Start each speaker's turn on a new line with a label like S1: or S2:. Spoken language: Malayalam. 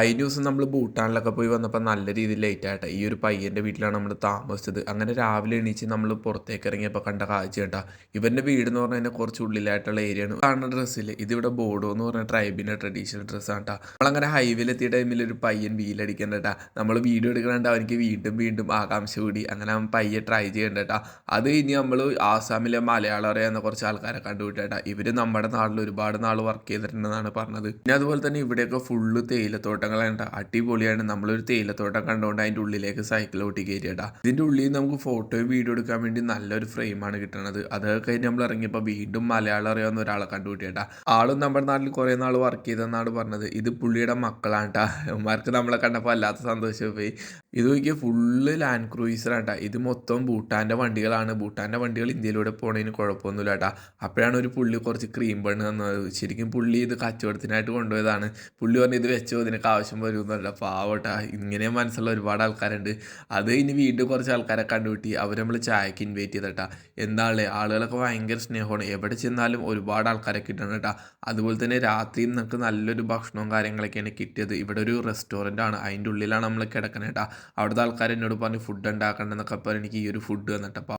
S1: കഴിഞ്ഞ ദിവസം നമ്മൾ ഭൂട്ടാനിലൊക്കെ പോയി വന്നപ്പോൾ നല്ല രീതിയിൽ ലേറ്റായിട്ട് ഈ ഒരു പയ്യന്റെ വീട്ടിലാണ് നമ്മൾ താമസിച്ചത്. അങ്ങനെ രാവിലെ എണീച്ച് നമ്മൾ പുറത്തേക്ക് ഇറങ്ങിയപ്പോൾ കണ്ട കാഴ്ച കേട്ടാ ഇവന്റെ വീട് എന്ന് പറഞ്ഞാൽ കുറച്ച് ഉള്ളിലായിട്ടുള്ള ഏരിയ ആണ്. കാണുന്ന ഡ്രസ്സിൽ ഇതിവിടെ ബോഡോ എന്ന് പറഞ്ഞ ട്രൈബിന്റെ ട്രഡീഷണൽ ഡ്രസ്സാണ് കേട്ടോ നമ്മളങ്ങനെ ഹൈവേയിൽ എത്തിയ ടൈമിൽ ഒരു പയ്യൻ വീലടിക്കണ്ട നമ്മൾ വീഡിയോ എടുക്കണ്ട അവനിക്ക് വീണ്ടും വീണ്ടും ആകാംക്ഷ കൂടി. അങ്ങനെ അവൻ പയ്യെ ട്രൈ ചെയ്യേണ്ട കേട്ടാ അത് കഴിഞ്ഞ് നമ്മൾ ആസാമിലെ മലയാളം അറിയാവുന്ന കുറച്ച് ആൾക്കാരെ കണ്ടുപിട്ടേട്ടാ ഇവർ നമ്മുടെ നാട്ടിൽ ഒരുപാട് നാൾ വർക്ക് ചെയ്തിട്ടുണ്ടെന്നാണ് പറഞ്ഞത്. പിന്നെ അതുപോലെ തന്നെ ഇവിടെയൊക്കെ ഫുള്ള് തേയിലത്തോട്ടങ്ങളാണ് അടിപൊളിയാണ്. നമ്മളൊരു തേയിലത്തോട്ടം കണ്ടുകൊണ്ട് അതിന്റെ ഉള്ളിലേക്ക് സൈക്കിൾ ഓട്ടി കയറിയടാ ഇതിന്റെ ഉള്ളിൽ നമുക്ക് ഫോട്ടോയും വീഡിയോ എടുക്കാൻ വേണ്ടി നല്ലൊരു ഫ്രെയിമാണ് കിട്ടുന്നത് അത് കഴിഞ്ഞ് നമ്മൾ ഇറങ്ങിയപ്പോൾ വീണ്ടും മലയാളം അറിയാവുന്ന ഒരാളെ കണ്ടുപിട്ടിയട്ടാ ആളും നമ്മുടെ നാട്ടിൽ കുറേ നാൾ വർക്ക് ചെയ്തെന്നാണ് പറഞ്ഞത്. ഇത് പുള്ളിയുടെ മക്കളാണ് കേട്ടാ നമ്മളെ കണ്ടപ്പോൾ അല്ലാത്ത സന്തോഷം പോയി. ഇത് നോക്കിയ ഫുള്ള് ലാൻഡ് ക്രൂയിസറാണ് ആട്ടാ ഇത് മൊത്തം ഭൂട്ടാന്റെ വണ്ടികളാണ്. ഭൂട്ടാന്റെ വണ്ടികൾ ഇന്ത്യയിലൂടെ പോണതിന് കുഴപ്പമൊന്നുമില്ല കേട്ടാ അപ്പോഴാണ് ഒരു പുള്ളി കുറച്ച് ക്രീം ബണ്ണ് തന്നത്. ശരിക്കും പുള്ളി ഇത് കച്ചവടത്തിനായിട്ട് കൊണ്ടുപോയതാണ്. പുള്ളി പറഞ്ഞ് ഇത് വെച്ചോ ഇതിനൊക്കെ ആവശ്യം വരും പാവട്ട ഇങ്ങനെ മനസ്സുള്ള ഒരുപാട് ആൾക്കാരുണ്ട്. അത് ഇനി വീണ്ടും കുറച്ച് ആൾക്കാരെ കണ്ടുപിട്ടി അവർ നമ്മൾ ചായക്ക് ഇൻവൈറ്റ് ചെയ്തട്ടാ. എന്താണ് ആളുകളൊക്കെ ഭയങ്കര സ്നേഹമാണ്. എവിടെ ചെന്നാലും ഒരുപാട് ആൾക്കാരെ കിട്ടണം കേട്ടാ. അതുപോലെ തന്നെ രാത്രിയും നമുക്ക് നല്ലൊരു ഭക്ഷണവും കാര്യങ്ങളൊക്കെയാണ് കിട്ടിയത്. ഇവിടെ ഒരു റെസ്റ്റോറന്റ് ആണ്. അതിന്റെ ഉള്ളിലാണ് നമ്മൾ കിടക്കണേട്ടാ അവിടുത്തെ ആൾക്കാർ എന്നോട് പറഞ്ഞ് ഫുഡ് ഉണ്ടാക്കണ്ടെന്നൊക്കെ പറഞ്ഞ് എനിക്ക് ഈ ഒരു ഫുഡ് തന്നിട്ടപ്പോൾ